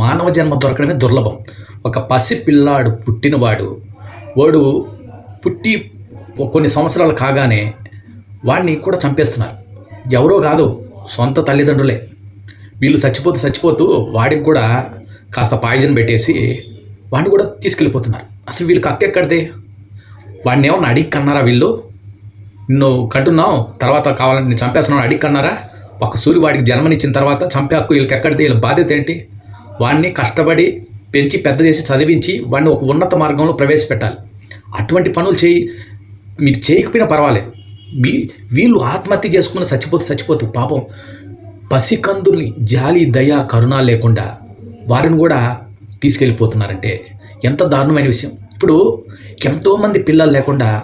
మానవ జన్మ దొరకడమే దుర్లభం. ఒక పసి పిల్లాడు పుట్టినవాడు వాడు పుట్టి కొన్ని సంవత్సరాలు కాగానే వాడిని కూడా చంపేస్తున్నారు. ఎవరో కాదు సొంత తల్లిదండ్రులే. వీళ్ళు చచ్చిపోతూ చచ్చిపోతూ వాడికి కూడా కాస్త పాయిజన్ పెట్టేసి వాడిని కూడా తీసుకెళ్ళిపోతున్నారు. అసలు వీళ్ళు అక్కెక్కడిదే వాడిని ఏమన్నా అడిగి కన్నారా వీళ్ళు? నిన్ను కంటున్నావు తర్వాత కావాలని చంపేస్తున్నావు అడిగి కన్నారా? ఒక సూర్యు వాడికి జన్మనిచ్చిన తర్వాత చంపే హక్కు వీళ్ళకి ఎక్కడితే వీళ్ళ బాధ్యత ఏంటి? వాడిని కష్టపడి పెంచి పెద్ద చేసి చదివించి వాడిని ఒక ఉన్నత మార్గంలో ప్రవేశపెట్టాలి. అటువంటి పనులు చేయి మీరు చేయకపోయినా పర్వాలేదు. మీ వీళ్ళు ఆత్మహత్య చేసుకుని చచ్చిపోతే చచ్చిపోతే పాపం. పసికందుల్ని జాలి దయ కరుణ లేకుండా వారిని కూడా తీసుకెళ్ళిపోతున్నారంటే ఎంత దారుణమైన విషయం. ఇప్పుడు ఎంతోమంది పిల్లలు లేకుండా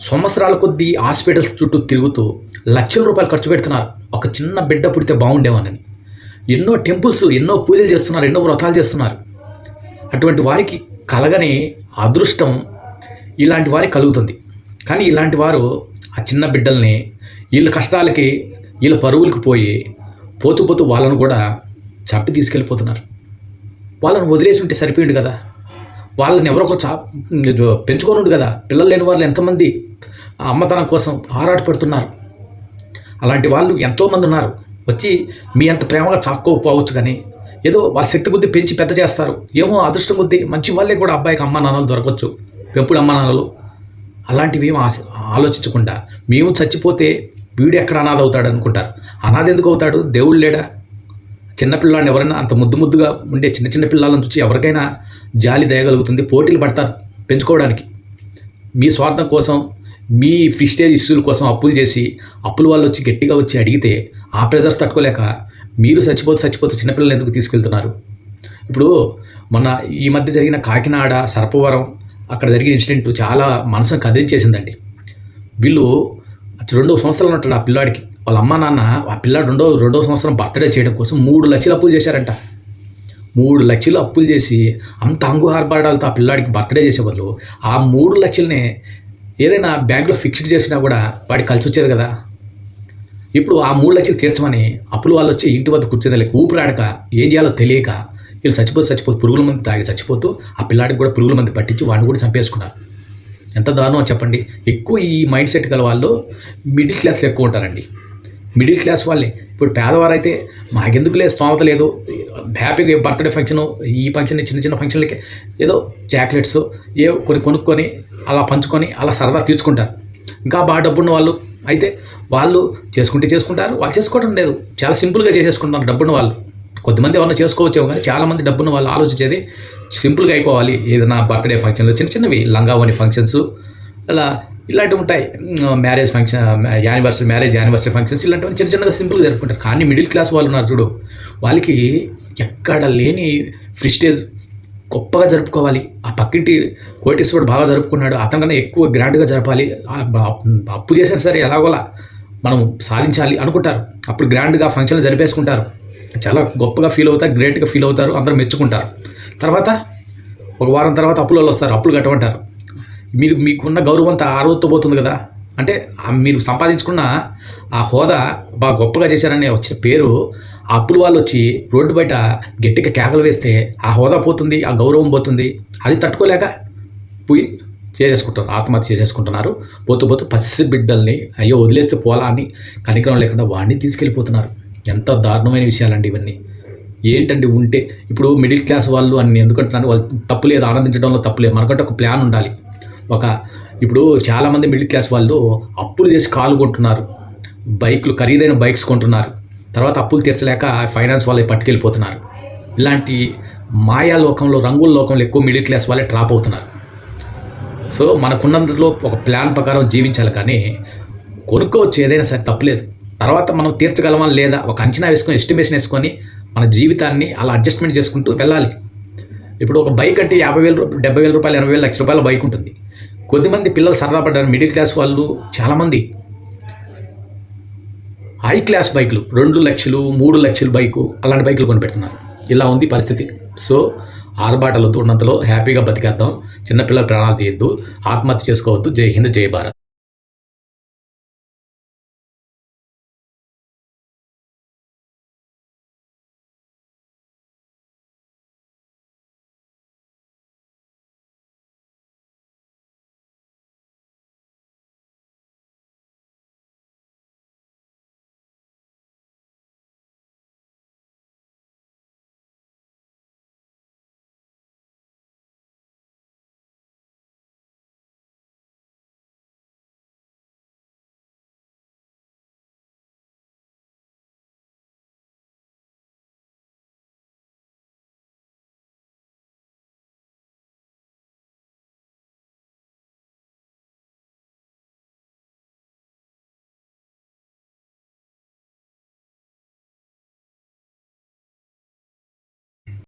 సంవత్సరాల కొద్దీ హాస్పిటల్స్ చుట్టూ తిరుగుతూ లక్షల రూపాయలు ఖర్చు పెడుతున్నారు. ఒక చిన్న బిడ్డ పుడితే బాగుండేవానని. ఎన్నో టెంపుల్స్ ఎన్నో పూజలు చేస్తున్నారు ఎన్నో వ్రతాలు చేస్తున్నారు. అటువంటి వారికి కలగని అదృష్టం ఇలాంటి వారికి కలుగుతుంది. కానీ ఇలాంటి వారు ఆ చిన్న బిడ్డల్ని వీళ్ళ కష్టాలకి వీళ్ళ పరువులకు పోయి పోతూ పోతూ వాళ్ళను కూడా చంపి తీసుకెళ్ళిపోతున్నారు. వాళ్ళని వదిలేసి ఉంటే సరిపోయిండు కదా. వాళ్ళని ఎవరో ఒకరు చా పెంచుకోనుండు కదా. పిల్లలు లేని వాళ్ళు ఎంతమంది అమ్మతనం కోసం ఆరాటపడుతున్నారు. అలాంటి వాళ్ళు ఎంతోమంది ఉన్నారు. వచ్చి మీ అంత ప్రేమగా చాక్కోకపోవచ్చు కానీ ఏదో వాళ్ళ శక్తి కొద్ది పెంచి పెద్ద చేస్తారు. ఏమో అదృష్టం కొద్ది మంచి వాళ్ళే కూడా అబ్బాయికి అమ్మ నాన్నలు దొరకవచ్చు పెంపుడు అమ్మ నాన్నలు. అలాంటివి ఏం ఆలోచించకుండా మేము చచ్చిపోతే వీడు ఎక్కడ అనాథ అవుతాడు అనుకుంటారు. అనాథ ఎందుకు అవుతాడు? దేవుడు లేడా? చిన్నపిల్లాడిని ఎవరైనా అంత ముద్దు ముద్దుగా ఉండే చిన్న చిన్న పిల్లలను చూసి ఎవరికైనా జాలి దయగలుగుతుంది పోటీలు పడతారు పెంచుకోవడానికి. మీ స్వార్థం కోసం మీ ఫిస్టేజ్ ఇష్యూల కోసం అప్పులు చేసి అప్పుల వాళ్ళు వచ్చి గట్టిగా వచ్చి అడిగితే ఆ ప్రెజర్స్ తట్టుకోలేక మీరు చచ్చిపోతే చచ్చిపోతే చిన్నపిల్లలు ఎందుకు తీసుకెళ్తున్నారు? ఇప్పుడు మొన్న ఈ మధ్య జరిగిన కాకినాడ సర్పవరం అక్కడ జరిగిన ఇన్సిడెంట్ చాలా మనసును కదిలించేసిందండి. వీళ్ళు రెండో సంవత్సరాలు ఉన్నట్టు ఆ పిల్లాడికి. వాళ్ళ అమ్మ నాన్న ఆ పిల్లాడు రెండో రెండో సంవత్సరం బర్త్డే చేయడం కోసం మూడు లక్షలు అప్పులు చేశారంట. మూడు లక్షలు అప్పులు చేసి అంత అంగుహార్బాడాలతో ఆ పిల్లాడికి బర్త్డే చేసేవాళ్ళు. ఆ మూడు లక్షలనే ఏదైనా బ్యాంకులో ఫిక్స్డ్ చేసినా కూడా వాడి కలిసి వచ్చేది కదా. ఇప్పుడు ఆ మూడు లక్షలు తీర్చమని అప్పులు వాళ్ళు వచ్చి ఇంటి వద్ద కూర్చోదలేక ఊపిరాడక ఏం చేయాలో తెలియక వీళ్ళు చచ్చిపోతే చచ్చిపోతే పురుగుల మంది తాగి చచ్చిపోతూ ఆ పిల్లాడికి కూడా పురుగుల మంది పట్టించి వాడిని కూడా చంపేసుకున్నారు. ఎంత దారుణం చెప్పండి. ఎక్కువ ఈ మైండ్ సెట్ గల వాళ్ళు మిడిల్ క్లాస్లో ఎక్కువ ఉంటారండి. మిడిల్ క్లాస్ వాళ్ళే. ఇప్పుడు పేదవారైతే మాకెందుకులే స్తోమత లేదు. హ్యాపీగా బర్త్డే ఫంక్షన్ ఈ ఫంక్షన్ చిన్న చిన్న ఫంక్షన్లకి ఏదో చాక్లెట్స్ ఏ కొన్ని కొనుక్కొని అలా పంచుకొని అలా సరదా తీర్చుకుంటారు. ఇంకా బాగా డబ్బున్న వాళ్ళు అయితే వాళ్ళు చేసుకుంటే చేసుకుంటారు వాళ్ళు చేసుకోవడం లేదు. చాలా సింపుల్గా చేసేసుకుంటారు డబ్బున్న వాళ్ళు. కొద్దిమంది ఎవరైనా చేసుకోవచ్చేమో కానీ చాలామంది డబ్బున్న వాళ్ళు ఆలోచించేది సింపుల్గా అయిపోవాలి. ఏదైనా బర్త్డే ఫంక్షన్లు చిన్న చిన్నవి లంగావని ఫంక్షన్స్ అలా ఇలాంటివి ఉంటాయి. Marriage function anniversary marriage anniversary functions ఇలాంటివి చిన్న చిన్నగా సింపుల్గా జరుపుకుంటారు. కానీ మిడిల్ క్లాస్ వాళ్ళు ఉన్నారు చూడు వాళ్ళకి ఎక్కడ లేని ఫ్రిస్టేజ్ గొప్పగా జరుపుకోవాలి. ఆ పక్కింటి కోటేశ్వరుడు బాగా జరుపుకున్నాడు. అతనికన్నా ఎక్కువ గ్రాండ్గా జరపాలి. అప్పు చేసినా సరే ఎలాగోలా మనం సాధించాలి అనుకుంటారు. అప్పుడు గ్రాండ్గా ఫంక్షన్లు జరిపేసుకుంటారు. చాలా గొప్పగా ఫీల్ అవుతారు గ్రేట్గా ఫీల్ అవుతారు అందరూ మెచ్చుకుంటారు. తర్వాత ఒక వారం తర్వాత అప్పులలో వస్తారు అప్పులు కట్టమంటారు. మీరు మీకున్న గౌరవం అంతా ఆ పోతుంది కదా. అంటే మీరు సంపాదించుకున్న ఆ హోదా బాగా గొప్పగా చేశారని వచ్చే పేరు ఆ అప్పుల వాళ్ళు వచ్చి రోడ్డు బయట గట్టిగా కేకలు వేస్తే ఆ హోదా పోతుంది ఆ గౌరవం పోతుంది. అది తట్టుకోలేక పోయి చేసేసుకుంటారు ఆత్మహత్య చేసేసుకుంటున్నారు. పోతూ పోతూ పసి బిడ్డల్ని అయ్యో వదిలేస్తే పోలా అని కనికరం లేకుండా వాడిని తీసుకెళ్ళిపోతున్నారు. ఎంత దారుణమైన విషయాలండి ఇవన్నీ. ఏంటండి ఉంటే ఇప్పుడు మిడిల్ క్లాస్ వాళ్ళు అని ఎందుకంటున్నారు? వాళ్ళు తప్పు లేదు ఆనందించడంలో తప్పు లేదు. మనకంటే ఒక ప్లాన్ ఉండాలి. ఒక ఇప్పుడు చాలామంది మిడిల్ క్లాస్ వాళ్ళు అప్పులు చేసి కాలు కొంటున్నారు. బైక్లు ఖరీదైన బైక్స్ కొంటున్నారు. తర్వాత అప్పులు తీర్చలేక ఫైనాన్స్ వాళ్ళే పట్టుకెళ్ళిపోతున్నారు. ఇలాంటి మాయా లోకంలో రంగుల లోకంలో ఎక్కువ మిడిల్ క్లాస్ వాళ్ళే ట్రాప్ అవుతున్నారు. సో మనకున్నందులో ఒక ప్లాన్ ప్రకారం జీవించాలి కానీ కొనుక్కోవచ్చు ఏదైనా సరే తప్పలేదు. తర్వాత మనం తీర్చగలమా లేదా ఒక అంచనా వేసుకొని ఎస్టిమేషన్ వేసుకొని మన జీవితాన్ని అలా అడ్జస్ట్మెంట్ చేసుకుంటూ వెళ్ళాలి. ఇప్పుడు ఒక బైక్ అంటే యాభై వేలు డెబ్బై వేల రూపాయలు ఎనభై వేల లక్ష రూపాయల బైక్ ఉంటుంది. కొద్దిమంది పిల్లలు సరదా పడ్డారు. మిడిల్ క్లాస్ వాళ్ళు చాలామంది. హై క్లాస్ బైకులు రెండు లక్షలు మూడు లక్షలు బైకు అలాంటి బైకులు కొనిపెడుతున్నారు. ఇలా ఉంది పరిస్థితి. సో ఆరుబాటలతో ఉన్నంతలో హ్యాపీగా బతికేద్దాం. చిన్నపిల్లల ప్రాణాలు తీయద్దు. ఆత్మహత్య చేసుకోవద్దు. జై హింద్ జై భారత్.